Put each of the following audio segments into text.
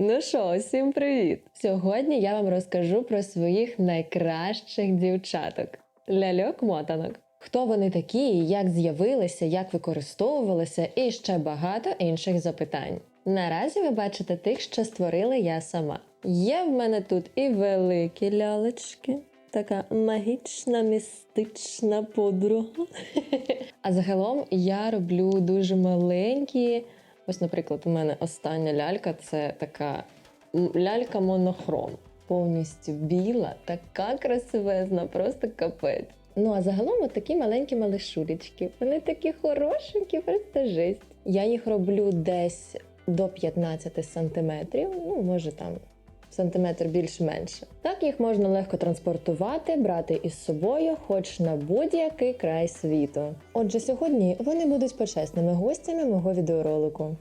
Ну що, всім привіт! Сьогодні я вам розкажу про своїх найкращих дівчаток ляльок-мотанок. Хто вони такі, як з'явилися, як використовувалися, і ще багато інших запитань. Наразі ви бачите тих, що створила я сама. Є в мене тут і великі лялечки, така магічна, містична подруга. А загалом я роблю дуже маленькі. Ось, наприклад, у мене остання лялька це така лялька монохром. Повністю біла, така красивезна, просто капець. Ну а загалом от такі маленькі малишулечки. Вони такі хорошенькі, просто жесть. Я їх роблю десь до 15 сантиметрів, ну може там сантиметр більш-менше. Так їх можна легко транспортувати, брати із собою, хоч на будь-який край світу. Отже, сьогодні вони будуть почесними гостями мого відеоролику.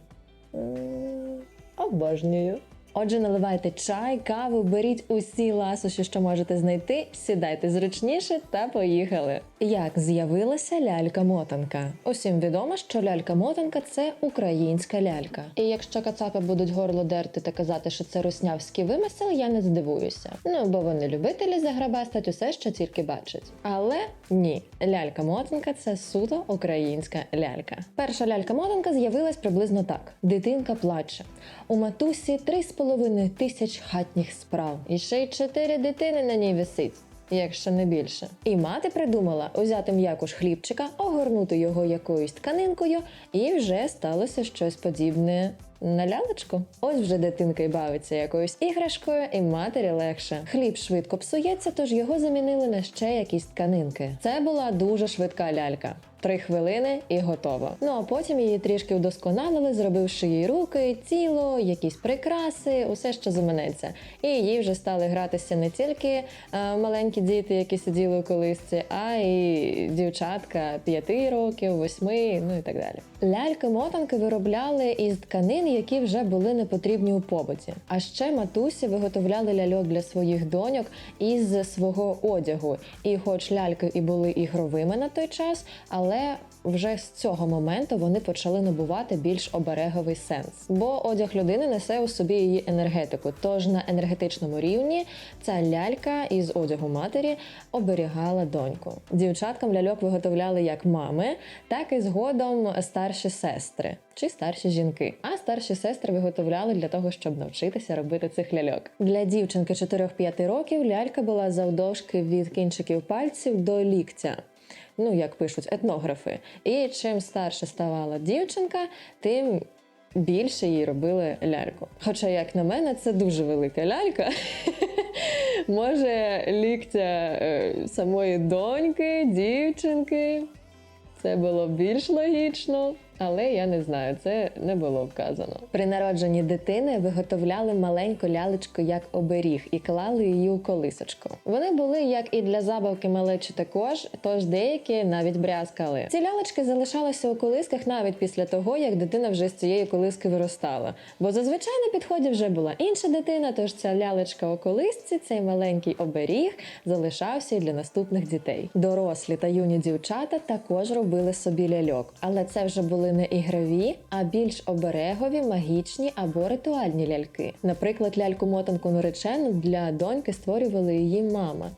Обожнюю. Отже, наливайте чай, каву, беріть усі ласощі, що можете знайти, сідайте зручніше та поїхали. Як з'явилася лялька-мотанка? Усім відомо, що лялька-мотанка це українська лялька. І якщо кацапи будуть горло дерти та казати, що це руснявський вимисел, я не здивуюся. Ну бо вони любителі заграбастать усе, що тільки бачать. Але ні, лялька-мотанка це суто українська лялька. Перша лялька-мотанка з'явилась приблизно так: дитинка плаче. У матусі три з половиною тисяч хатніх справ, і ще й чотири дитини на ній висить. Якщо не більше, і мати придумала узяти м'якуш хлібчика, огорнути його якоюсь тканинкою, і вже сталося щось подібне на лялечку. Ось вже дитинка й бавиться якоюсь іграшкою, і матері легше. Хліб швидко псується, тож його замінили на ще якісь тканинки. Це була дуже швидка лялька. Три хвилини і готово. Ну а потім її трішки вдосконалили, зробивши їй руки, тіло, якісь прикраси, усе, що заманеться. І їй вже стали гратися не тільки е, маленькі діти, які сиділи у колисці, а й дівчатка 5 років, 8, ну і так далі. Ляльки-мотанки виробляли із тканин, які вже були не потрібні у побуті. А ще матусі виготовляли ляльок для своїх доньок із свого одягу. І, хоч ляльки і були ігровими на той час, але вже з цього моменту вони почали набувати більш обереговий сенс. Бо одяг людини несе у собі її енергетику. Тож на енергетичному рівні ця лялька із одягу матері оберігала доньку. Дівчаткам ляльок виготовляли як мами, так і згодом старші сестри чи старші жінки. А старші сестри виготовляли для того, щоб навчитися робити цих ляльок. Для дівчинки 4-5 років лялька була завдовжки від кінчиків пальців до ліктя ну як пишуть етнографи. І чим старше ставала дівчинка, тим більше їй робили ляльку. Хоча, як на мене, це дуже велика лялька. Може, ліктя е, самої доньки, дівчинки. Це було більш логічно, але я не знаю, це не було вказано. При народженні дитини виготовляли маленьку лялечку як оберіг і клали її у колисочку. Вони були як і для забавки малечі також, тож деякі навіть брязкали. Ці лялечки залишалися у колисках навіть після того, як дитина вже з цієї колиски виростала. Бо зазвичай на підході вже була інша дитина, тож ця лялечка у колисці, цей маленький оберіг залишався і для наступних дітей. Дорослі та юні дівчата також робили собі ляльок, але це вже були не ігрові, а більш оберегові, магічні або ритуальні ляльки. Наприклад, ляльку-мотанку наречену для доньки створювали її мама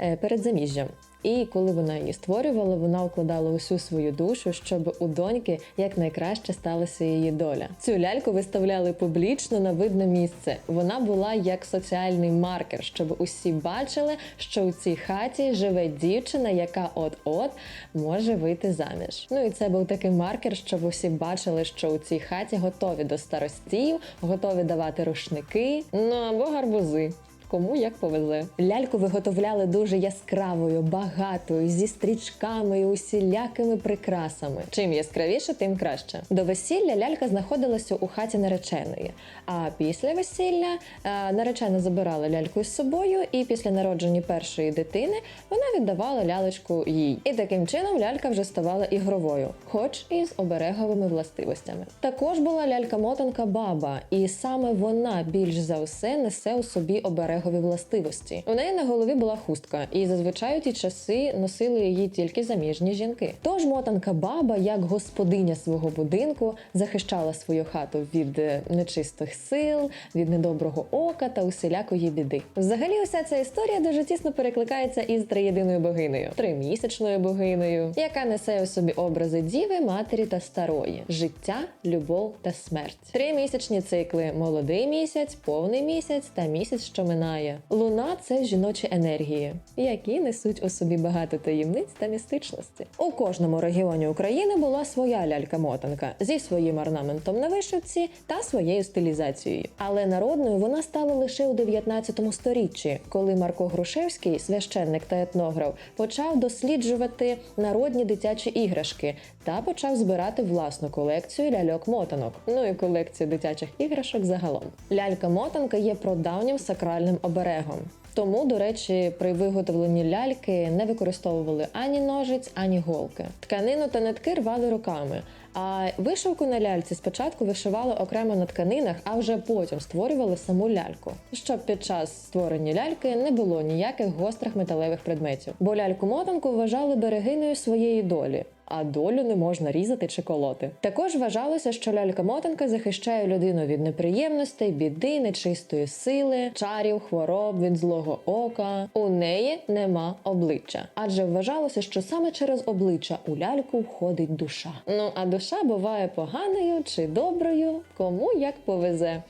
е, перед заміжжям. І коли вона її створювала, вона вкладала усю свою душу, щоб у доньки якнайкраще сталася її доля. Цю ляльку виставляли публічно на видне місце. Вона була як соціальний маркер, щоб усі бачили, що у цій хаті живе дівчина, яка от-от може вийти заміж. Ну і це був такий маркер, щоб усі бачили, що у цій хаті готові до старостів, готові давати рушники, ну або гарбузи. Кому як повезе. Ляльку виготовляли дуже яскравою, багатою, зі стрічками і усілякими прикрасами. Чим яскравіше, тим краще. До весілля лялька знаходилася у хаті нареченої. А після весілля е, наречена забирала ляльку із собою, і після народження першої дитини вона віддавала лялечку їй. І таким чином лялька вже ставала ігровою, хоч і з обереговими властивостями. Також була лялька-мотанка баба, і саме вона більш за все несе у собі оберегові оберегові властивості. У неї на голові була хустка, і зазвичай у ті часи носили її тільки заміжні жінки. Тож мотанка баба, як господиня свого будинку, захищала свою хату від е, нечистих сил, від недоброго ока та усілякої біди. Взагалі, уся ця історія дуже тісно перекликається із триєдиною богинею, тримісячною богинею, яка несе у собі образи діви, матері та старої, життя, любов та смерть. Тримісячні цикли молодий місяць, повний місяць та місяць, що минає. Луна це жіночі енергії, які несуть у собі багато таємниць та містичності. У кожному регіоні України була своя лялька-мотанка зі своїм орнаментом на вишивці та своєю стилізацією. Але народною вона стала лише у 19 сторіччі, коли Марко Грушевський, священник та етнограф, почав досліджувати народні дитячі іграшки та почав збирати власну колекцію ляльок-мотанок. Ну і колекцію дитячих іграшок загалом. Лялька-мотанка є прадавнім сакральним оберегом. Тому, до речі, при виготовленні ляльки не використовували ані ножиць, ані голки. Тканину та нитки рвали руками. А вишивку на ляльці спочатку вишивали окремо на тканинах, а вже потім створювали саму ляльку, щоб під час створення ляльки не було ніяких гострих металевих предметів. Бо ляльку-мотанку вважали берегиною своєї долі. А долю не можна різати чи колоти. Також вважалося, що лялька-мотанка захищає людину від неприємностей, біди, нечистої сили, чарів, хвороб, від злого ока. У неї нема обличчя, адже вважалося, що саме через обличчя у ляльку входить душа. Ну а душа буває поганою чи доброю, кому як повезе.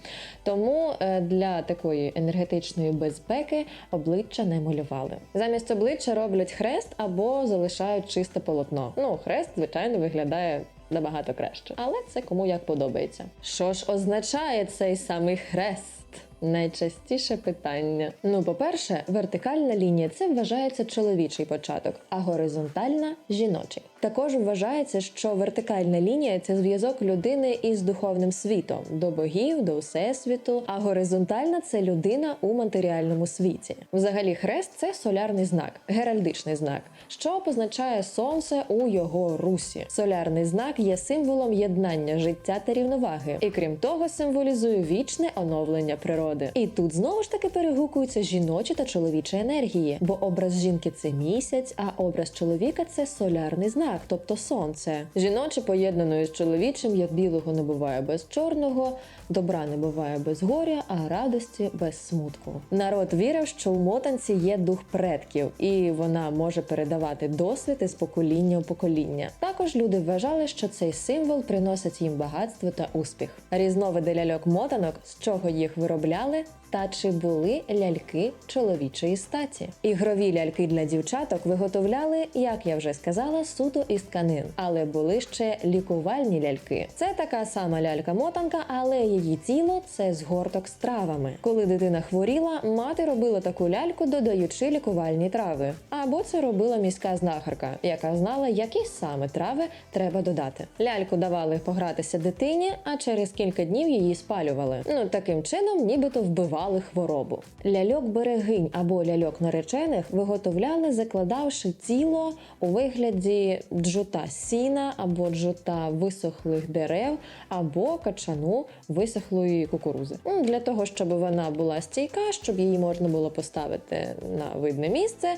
Тому е, для такої енергетичної безпеки обличчя не малювали. Замість обличчя роблять хрест або залишають чисте полотно. Ну, хрест, звичайно, виглядає. Набагато краще, але це кому як подобається. Що ж означає цей самий хрест? Найчастіше питання. Ну, по-перше, вертикальна лінія це вважається чоловічий початок, а горизонтальна жіночий. Також вважається, що вертикальна лінія це зв'язок людини із духовним світом до богів, до всесвіту, а горизонтальна це людина у матеріальному світі. Взагалі, хрест це солярний знак, геральдичний знак, що позначає сонце у його русі. Солярний знак є символом єднання життя та рівноваги, і крім того, символізує вічне оновлення природи. І тут знову ж таки перегукуються жіночі та чоловічі енергії, бо образ жінки це місяць, а образ чоловіка це солярний знак, тобто сонце. Жіноче поєднано із чоловічим, як білого не буває без чорного, добра не буває без горя, а радості без смутку. Народ вірив, що у мотанці є дух предків, і вона може передавати досвід із покоління у покоління. Також люди вважали, що цей символ приносить їм багатство та успіх. Різновиди ляльок мотанок, з чого їх виробляли. Та чи були ляльки чоловічої статі? Ігрові ляльки для дівчаток виготовляли, як я вже сказала, суто із тканин, але були ще лікувальні ляльки. Це така сама лялька-мотанка, але її тіло це згорток з травами. Коли дитина хворіла, мати робила таку ляльку, додаючи лікувальні трави. Або це робила міська знахарка, яка знала, які саме трави треба додати. Ляльку давали погратися дитині, а через кілька днів її спалювали. Ну таким чином, нібито вбивали хворобу. Ляльок берегинь або ляльок наречених виготовляли, закладавши тіло у вигляді джута сіна або джута висохлих дерев, або качану висохлої кукурузи. Для того, щоб вона була стійка, щоб її можна було поставити на видне місце,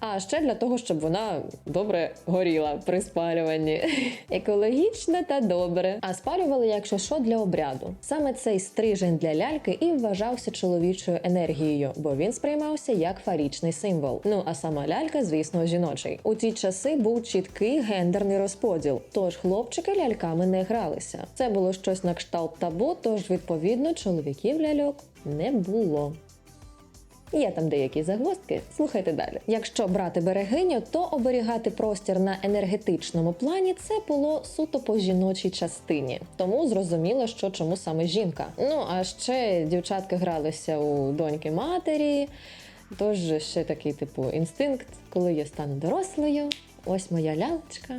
а ще для того, щоб вона добре горіла при спалюванні. Екологічно та добре. А спалювали, якщо що, для обряду. Саме цей стрижень для ляльки і вважався чоловічою енергією, бо він сприймався як фарічний символ. Ну а сама лялька, звісно, жіночий. У ті часи був чіткий гендерний розподіл, тож хлопчики ляльками не гралися. Це було щось на кшталт табу, тож відповідно чоловіків ляльок не було. Є там деякі загвоздки. Слухайте далі. Якщо брати берегиню, то оберігати простір на енергетичному плані це було суто по жіночій частині. Тому зрозуміло, що чому саме жінка. Ну а ще дівчатки гралися у доньки матері. Тож ще такий типу інстинкт, коли я стану дорослою, ось моя лялечка.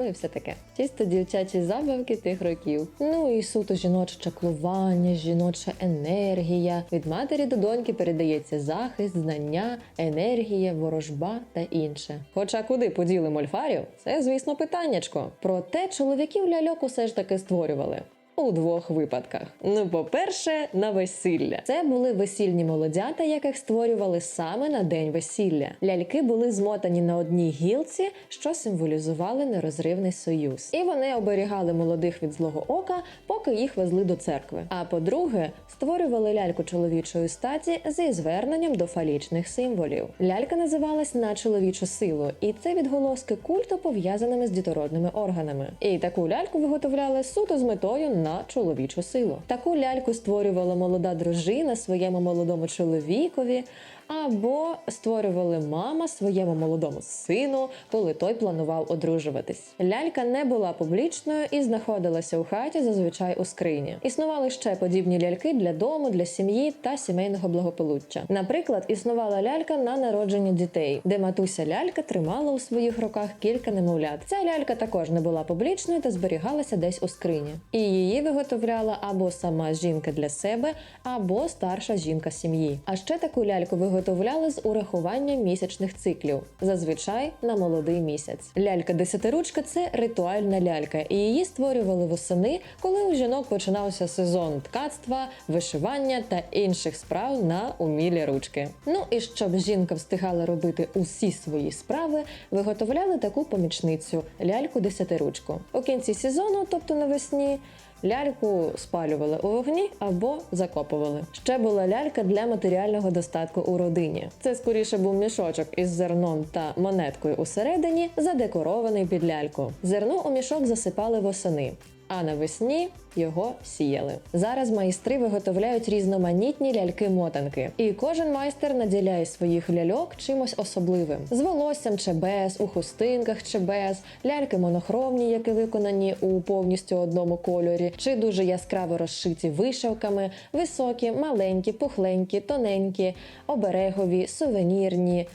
Ну і все таке. Чисто дівчачі забавки тих років. Ну і суто жіноче чаклування, жіноча енергія. Від матері до доньки передається захист, знання, енергія, ворожба та інше. Хоча куди поділи мольфарів, це, звісно, питаннячко. Проте чоловіків ляльок усе ж таки створювали. У двох випадках. Ну, по-перше, на весілля. Це були весільні молодята, яких створювали саме на день весілля. Ляльки були змотані на одній гілці, що символізували нерозривний союз. І вони оберігали молодих від злого ока, поки їх везли до церкви. А по-друге, створювали ляльку чоловічої статі зі зверненням до фалічних символів. Лялька називалась на чоловічу силу, і це відголоски культу пов'язаними з дітородними органами. І таку ляльку виготовляли суто з метою на чоловічу силу. Таку ляльку створювала молода дружина своєму молодому чоловікові. Або створювали мама своєму молодому сину, коли той планував одружуватись. Лялька не була публічною і знаходилася у хаті зазвичай у скрині. Існували ще подібні ляльки для дому, для сім'ї та сімейного благополуччя. Наприклад, існувала лялька на народження дітей, де матуся лялька тримала у своїх руках кілька немовлят. Ця лялька також не була публічною та зберігалася десь у скрині. І її виготовляла або сама жінка для себе, або старша жінка сім'ї. А ще таку ляльку виготовляли з урахуванням місячних циклів, зазвичай на молодий місяць. Лялька десятиручка це ритуальна лялька, і її створювали восени, коли у жінок починався сезон ткацтва, вишивання та інших справ на умілі ручки. Ну і щоб жінка встигала робити усі свої справи, виготовляли таку помічницю ляльку десятиручку. У кінці сезону, тобто навесні. Ляльку спалювали у вогні або закопували. Ще була лялька для матеріального достатку у родині. Це скоріше був мішочок із зерном та монеткою усередині, задекорований під ляльку. Зерно у мішок засипали восени. А навесні його сіяли. Зараз майстри виготовляють різноманітні ляльки-мотанки, і кожен майстер наділяє своїх ляльок чимось особливим: з волоссям чи без, у хустинках чи без, ляльки монохромні, які виконані у повністю одному кольорі, чи дуже яскраво розшиті вишивками, високі, маленькі, пухленькі, тоненькі, оберегові, сувенірні.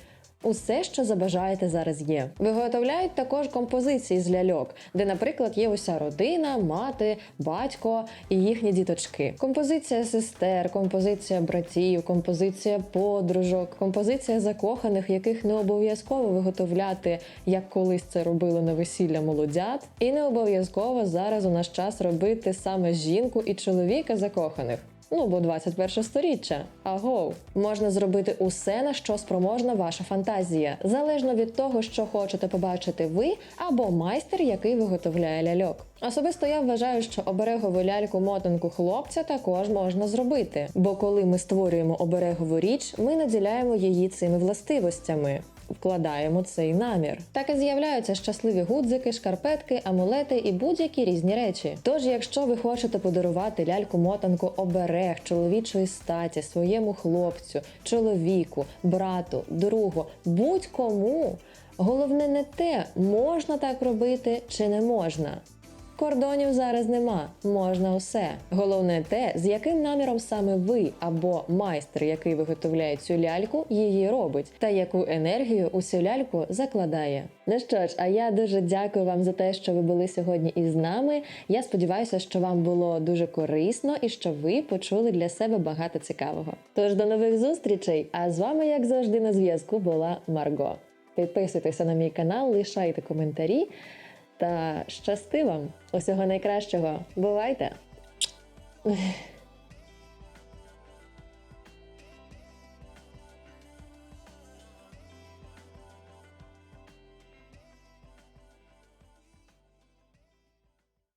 Усе, що забажаєте, зараз є. Виготовляють також композиції з ляльок, де, наприклад, є уся родина, мати, батько і їхні діточки. Композиція сестер, композиція братів, композиція подружок, композиція закоханих, яких не обов'язково виготовляти, як колись це робили на весілля молодят, і не обов'язково зараз у наш час робити саме жінку і чоловіка закоханих. Ну, бо 21 сторіччя. Агов. Можна зробити усе, на що спроможна ваша фантазія, залежно від того, що хочете побачити ви або майстер, який виготовляє ляльок. Особисто я вважаю, що оберегову ляльку мотанку хлопця також можна зробити. Бо коли ми створюємо оберегову річ, ми наділяємо її цими властивостями. Вкладаємо цей намір. Так і з'являються щасливі гудзики, шкарпетки, амулети і будь-які різні речі. Тож, якщо ви хочете подарувати ляльку-мотанку оберег чоловічої статі своєму хлопцю, чоловіку, брату, другу, будь-кому, головне не те, можна так робити чи не можна. Кордонів зараз нема, можна усе. Головне те, з яким наміром саме ви або майстер, який виготовляє цю ляльку, її робить, та яку енергію у цю ляльку закладає. Ну що ж, а я дуже дякую вам за те, що ви були сьогодні із нами. Я сподіваюся, що вам було дуже корисно і що ви почули для себе багато цікавого. Тож до нових зустрічей! А з вами, як завжди, на зв'язку була Марго. Підписуйтеся на мій канал, лишайте коментарі. Та щасти вам! Усього найкращого! Бувайте!